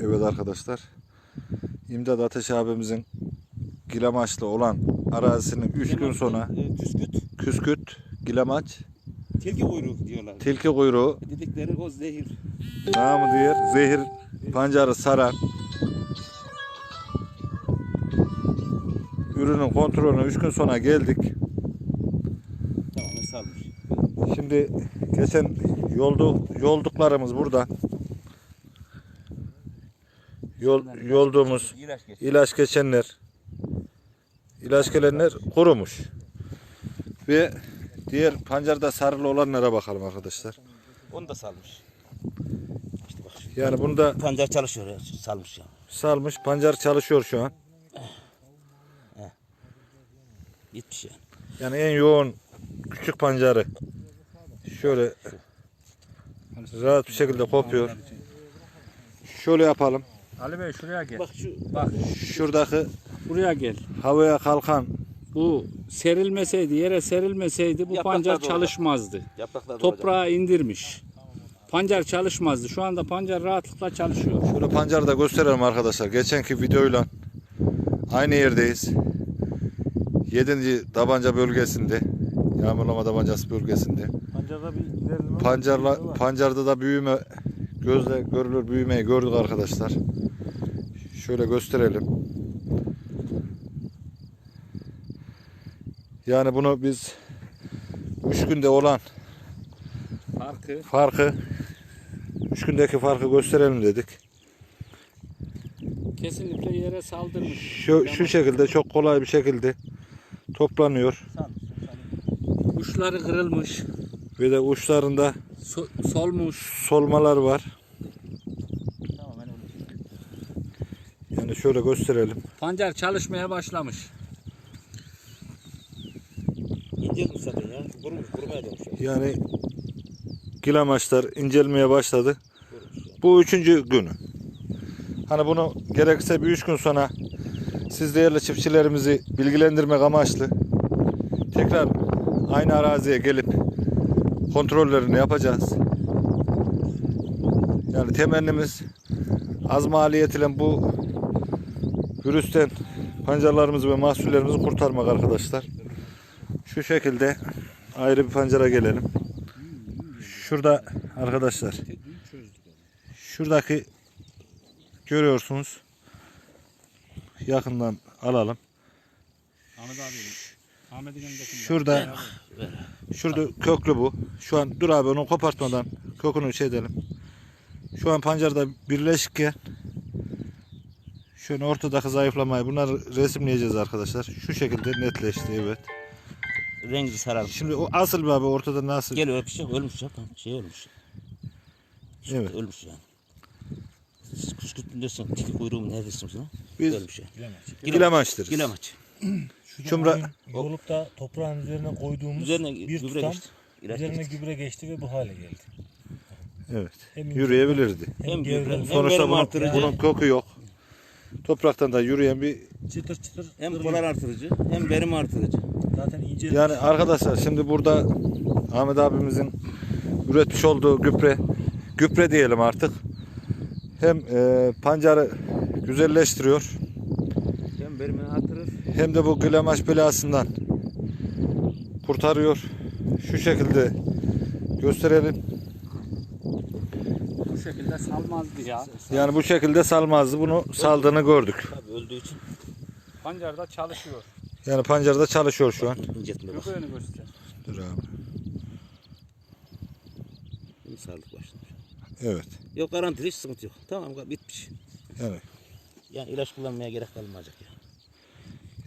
Evet arkadaşlar. İmdat Ateş abimizin Gilamaçlı olan arazisinin 3 gün sonra E, Küsküt, Küsküt, Gilamaç, tilki kuyruğu diyorlar. tilki kuyruğu, Dedikleri o zehir. namı diğer zehir pancarı saran ürünün kontrolüne 3 gün sonra geldik. Tamamen salmış. Şimdi geçen yoldu, yolduklarımız burada. Yol, yolduğumuz İlaç geç. ilaç geçenler, ilaç gelenler kurumuş. Ve diğer pancarda sarılı olanlara bakalım arkadaşlar. Onu da salmış. İşte bak şu. Yani bunda Pancar çalışıyor ya. Salmış ya. salmış, pancar çalışıyor şu an. Gitmiş yani. Yani en yoğun küçük pancarı şöyle rahat bir şekilde kopuyor. Şöyle yapalım. Ali Bey şuraya gel. Bak şu Bak Şuradaki buraya gel. havaya kalkan Bu serilmeseydi, yere serilmeseydi bu Yapraklar pancar çalışmazdı. yapraklar Toprağa indirmiş. Pancar çalışmazdı. Şu anda pancar rahatlıkla çalışıyor. Şöyle pancarı da gösterelim arkadaşlar. Geçenki videoyla aynı yerdeyiz. 7. tabanca bölgesinde. Yağmurlama tabancası bölgesinde. Pancarda bir ilerleme Pancarla, pancarda da büyüme gözle görülür büyümeyi gördük arkadaşlar. Şöyle gösterelim. Yani bunu biz 3 günde olan Farkı farkı 3 gündeki farkı gösterelim dedik. kesinlikle yere saldırmış. Şu, şu şekilde çok kolay bir şekilde toplanıyor Uçları kırılmış. ve de uçlarında so- solmuş. solmalar var. Tamamen öyle. Yani şöyle gösterelim. Pancar çalışmaya başlamış. İncelmiş zaten ya. Kurumuş, kurumaya dönmüş. ya. Yani gilamaçlar incelmeye başladı. Bu üçüncü günü. Hani bunu gerekirse bir üç gün sonra siz değerli çiftçilerimizi bilgilendirmek amaçlı tekrar aynı araziye gelip kontrollerini yapacağız. Yani temennimiz az maliyetiyle bu virüsten pancarlarımızı ve mahsullerimizi kurtarmak arkadaşlar. Şu şekilde ayrı bir pancara gelelim. Şurada arkadaşlar Şuradaki görüyorsunuz. Yakından alalım. Ahmet abi. Ahmet'in. Şurada şurada köklü bu. Şu an dur abi onu kopartmadan kökünü şey edelim. Şu an pancarda birleşikken şöyle ortadaki zayıflamayı bunları resimleyeceğiz arkadaşlar. Şu şekilde netleşti evet. Rengi sararmış. Şimdi o asıl abi ortada nasıl? Geliyor bir şey ölmüş ya. Şey ölmüş. Evet. Ölmüş yani. Siz küskürtündesin. Tiki kuyruğum neredesin sen? Biz Ölmüş ya. gilemaçtır. Gilemaç. Çumra Yolup da toprağın üzerine koyduğumuz Üzerine bir gübre tutam geçti. İlaç üzerine geçti. gübre geçti ve bu hale geldi. Evet. Hem Yürüyebilirdi. Hem hem Sonuçta verim bunun, artırıcı. bunun koku yok. Topraktan da yürüyen bir çıtır çıtır Hem polar artırıcı hem verim artırıcı. Zaten ince Yani arkadaşlar şimdi burada Ahmet abimizin üretmiş olduğu gübre, gübre diyelim artık. Hem e, pancarı güzelleştiriyor. Hem de bu glamaş belasından kurtarıyor. Şu şekilde gösterelim. Bu şekilde salmazdı ya. Yani bu şekilde salmazdı. Bunu saldığını gördük. Tabii öldüğü için Pancar da çalışıyor. Yani pancarda çalışıyor şu an. inceltme bak. Göbeğini göster. Dur abi. Sağlık başlamış. Evet. Yok garantili hiç sıkıntı yok. Tamam bitmiş. Yani Yani ilaç kullanmaya gerek kalmayacak ya.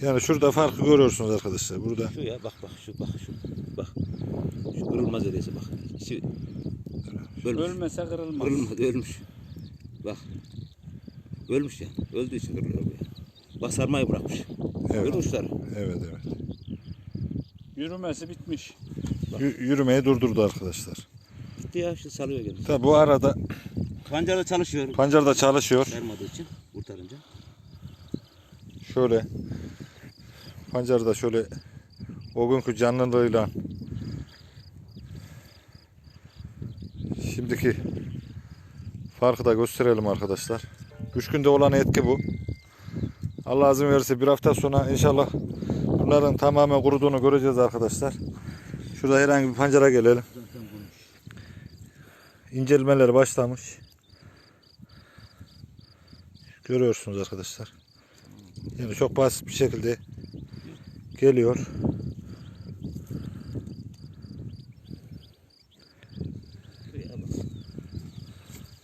Yani şurada farkı görüyorsunuz arkadaşlar. Burada Şu ya bak bak şu bak şu bak. Şu kırılmaz öyleyse bak. Şu, ölmüş. Ölmese kırılmaz. Kırılmadı ölmüş. Bak. Ölmüş yani. Öldüğü için kırılıyor bu ya. Bak sarmayı bırakmış. Evet. Uçları. evet evet. Yürümesi bitmiş. Yü- yürümeyi durdurdu arkadaşlar. Gitti ya işte salıyor gene. Tabi bu arada Pancarda çalışıyor. pancar da çalışıyor. Sarmadığı için kurtarınca. Şöyle pancar da şöyle o günkü canlılığıyla şimdiki Farkı da gösterelim arkadaşlar. 3 günde olan etki bu. Allah izin verirse bir hafta sonra inşallah bunların tamamen kuruduğunu göreceğiz arkadaşlar. Şurada herhangi bir pancara gelelim. İncelmeler başlamış. Görüyorsunuz arkadaşlar. Yani çok basit bir şekilde geliyor.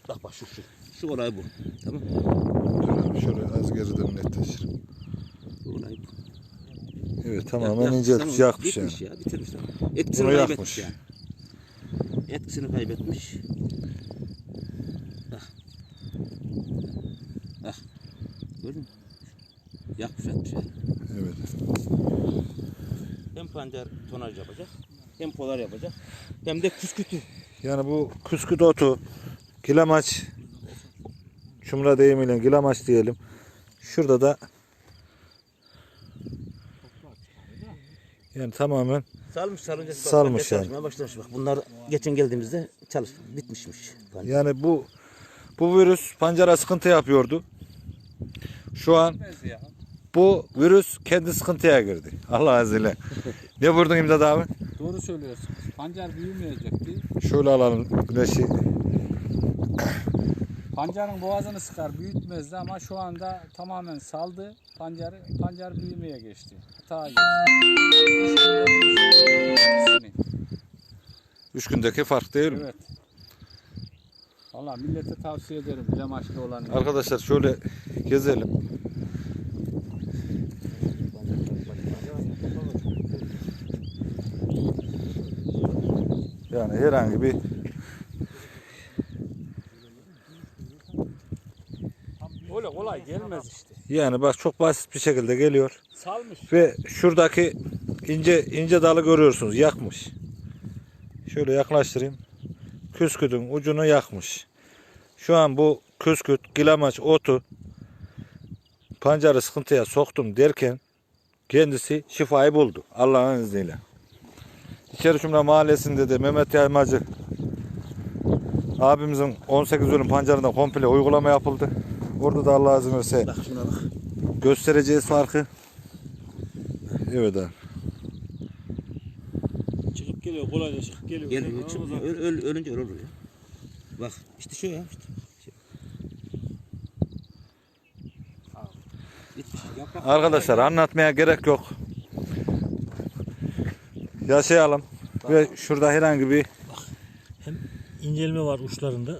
Bak. Bak şu şu. Şu olay bu. Tamam mı? Şöyle az geriden netleşir. Olay bu. Evet tamamen Yak- inceltmiş, tamam, yakmış yani. bitmiş ya. Bitirmiş tamam. Etkisini Bunu kaybetmiş yakmış. yani. Etkisini kaybetmiş. Bak. Bak. Gördün mü? Yakmış etmiş yani. Evet. Hem pancar tonaj yapacak. Hem polar yapacak. Hem de küskütü. Yani bu küsküt otu, kilamaç, çumra deyimiyle kilamaç diyelim. Şurada da yani tamamen Salmış salınca bak, Salmış yani. çalışmaya başlamış. Bak bunlar geçen geldiğimizde çalış bitmişmiş. pancar. yani bu bu virüs pancara sıkıntı yapıyordu. Şu an. Bu virüs kendi sıkıntıya girdi. Allah izniyle. ne vurdun İmdad abi? Doğru söylüyorsun. Pancar büyümeyecekti. Şöyle alalım güneşi. Pancarın boğazını sıkar büyütmezdi ama şu anda tamamen saldı. Pancarı, pancar büyümeye geçti. Hata geçti. Üç gündeki fark değil mi? Evet. Valla millete tavsiye ederim bilemaçlı olan. Arkadaşlar şöyle gezelim. Yani herhangi bir Öyle kolay gelmez işte. yani bak çok basit bir şekilde geliyor Salmış. ve şuradaki ince ince dalı görüyorsunuz yakmış. Şöyle yaklaştırayım. Küskütün ucunu yakmış. Şu an bu küsküt, gilamaç, otu pancarı sıkıntıya soktum derken kendisi şifayı buldu. Allah'ın izniyle. İçerişimle mahallesinde de Mehmet Yaymacı abimizin 18 ölüm pancarında komple uygulama yapıldı. Orada da Allah izin verirse Bak şuna bak. göstereceğiz farkı. Evet abi. Çıkıp geliyor kolayca çıkıp geliyor. Geliyor çıkıyor. Öl, öl, ölünce olur ya. Bak işte şu ya. Işte. Yaprak Arkadaşlar anlatmaya gerek yok. Yaşayalım. Ve şurada herhangi bir Hem incelme var uçlarında.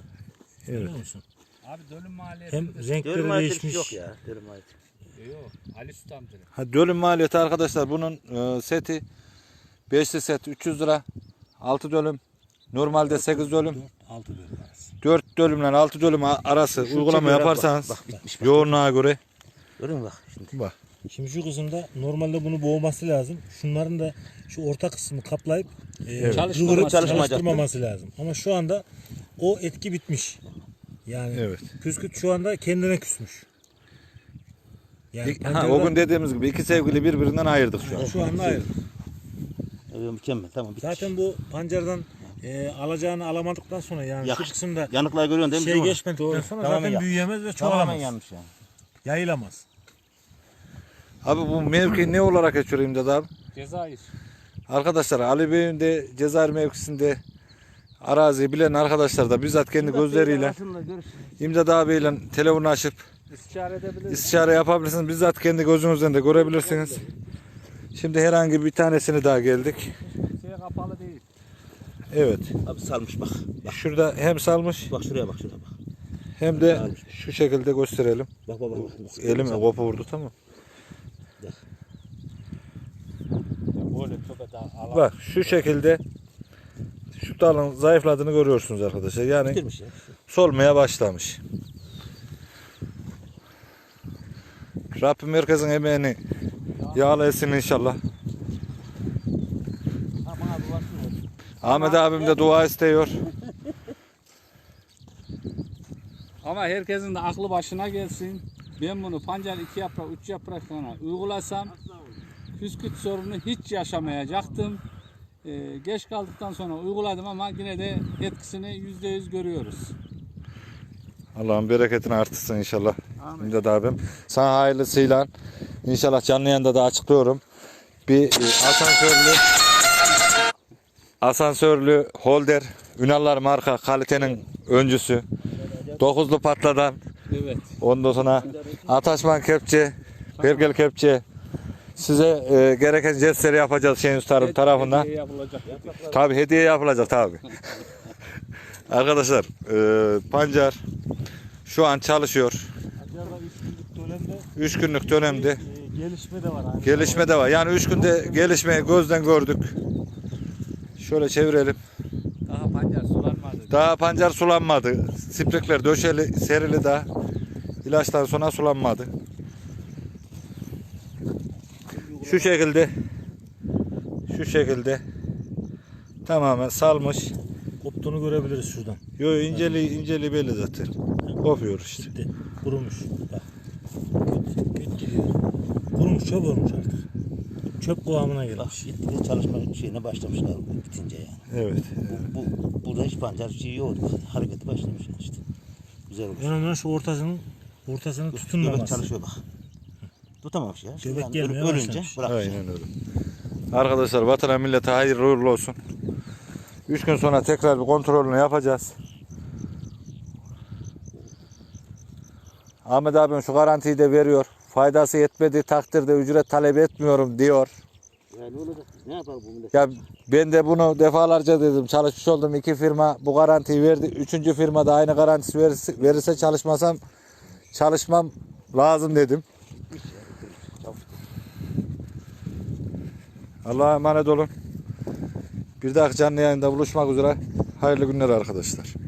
Evet. Biliyor musun? Abi Dölüm Mahallesi. Hem renkleri Dönüm ayeti değişmiş. yok ya. Dönüm ayeti. Yok. Ali Sütamcı. ha, dölüm maliyeti arkadaşlar bunun e, seti 5'li set 300 lira. 6 dölüm. Normalde 8 dölüm. 6 bölüm arası. 4 dölümle 6 dölüm a- arası uygulama çekiyor, bak, yaparsanız Bak, bitmiş. Bak. yoğunluğa göre Görüyor musun bak şimdi. bak. Şimdi şu kısımda normalde bunu boğması lazım. Şunların da şu orta kısmı kaplayıp e, Evet. Çalışmayacaktı. çalıştırmaması lazım. Ama şu anda o etki bitmiş. Yani Evet. püsküt şu anda kendine küsmüş. Yani ha, o gün dediğimiz gibi iki sevgili birbirinden ayırdık şu an. şu anda ayrı. Evet, mükemmel tamam bitmiş. Zaten bu pancardan e, alacağını alamadıktan sonra yani Yakış- şu kısımda Yanıklar görüyorsun değil mi? şey geçmedikten sonra Tamamen zaten ya- büyüyemez ve Tamamen çoğalamaz. yanmış yani. Yayılamaz. Abi bu mevki ne olarak geçiyor İmdad abi? Cezayir. Arkadaşlar Ali Bey'in de Cezayir mevkisinde araziyi bilen arkadaşlar da bizzat kendi gözleriyle. İmdad abiyle telefonu açıp İstişare edebiliriz. istişare yapabilirsiniz. Bizzat kendi gözünüzden de görebilirsiniz. Şimdi herhangi bir tanesini daha geldik. Şeye kapalı değil. Evet. Abi salmış bak. Şurada hem salmış Bak şuraya bak şuraya bak. hem de şu şekilde gösterelim. Bak bak bak. bak. Elime kopu vurdu tamam. Bak şu şekilde şu dalın zayıfladığını görüyorsunuz arkadaşlar. Yani Bitirmiş ya. solmaya başlamış. Rabbim herkesin emeğini etsin inşallah. Ahmet abim de dua istiyor. Ama herkesin de aklı başına gelsin. Ben bunu pancar iki yaprak, üç yaprak sonra uygulasam püsküt sorunu hiç yaşamayacaktım. Ee, geç kaldıktan sonra uyguladım ama yine de etkisini yüzde yüz görüyoruz. Allah'ın bereketini artırsın inşallah. Amin. İmdat abim. Sana hayırlısıyla inşallah canlı yayında da açıklıyorum. Bir e, asansörlü asansörlü holder Ünallar marka kalitenin öncüsü. Dokuzlu patladan Evet. ondan sonra ataşman kepçe, pergel kepçe size e, gereken jestleri yapacağız Şenüz Tarım tarafından. Hediye yapılacak. Tabi hediye yapılacak tabi. Arkadaşlar e, pancar şu an çalışıyor. Pancarda 3 günlük dönemde 3 günlük dönemde e, gelişme de var. Aynı gelişme de var. Yani 3 günde gelişmeyi gözden gördük. Şöyle çevirelim. Daha pancar sulanmadı. Daha pancar sulanmadı. Sprikler döşeli, serili daha. İlaçtan sonra sulanmadı. Şu şekilde şu şekilde tamamen salmış. Koptuğunu görebiliriz şuradan. Yo inceli inceli belli zaten. Kopuyor işte. Gitti. Kurumuş. Bak. Küt, küt gidiyor. Kurumuş çöp olmuş artık. Çöp kıvamına Bak gelmiş. gitgide çalışma şeyine başlamışlar bitince yani. Evet. Bu, bu, burada hiç pancar şey yoktu. Hareketi başlamış işte. Güzel olmuş. Önemli şu ortasının Göbek tutunmaması. çalışıyor bak. Tutamamış ya. Göbek Yani gelmeye ölünce başlamış. bırak. Aynen öyle. Arkadaşlar vatana millete hayırlı uğurlu olsun. 3 gün sonra tekrar bir kontrolünü yapacağız. Ahmet abim şu garantiyi de veriyor. Faydası yetmediği takdirde ücret talep etmiyorum diyor. Ya ne olacak? Ne yapar bu millet? Ya ben de bunu defalarca dedim. Çalışmış olduğum iki firma bu garantiyi verdi. Üçüncü firma da aynı garantisi verirse, verirse çalışmasam çalışmam lazım dedim. Allah'a emanet olun. Bir dahaki canlı yayında buluşmak üzere. Hayırlı günler arkadaşlar.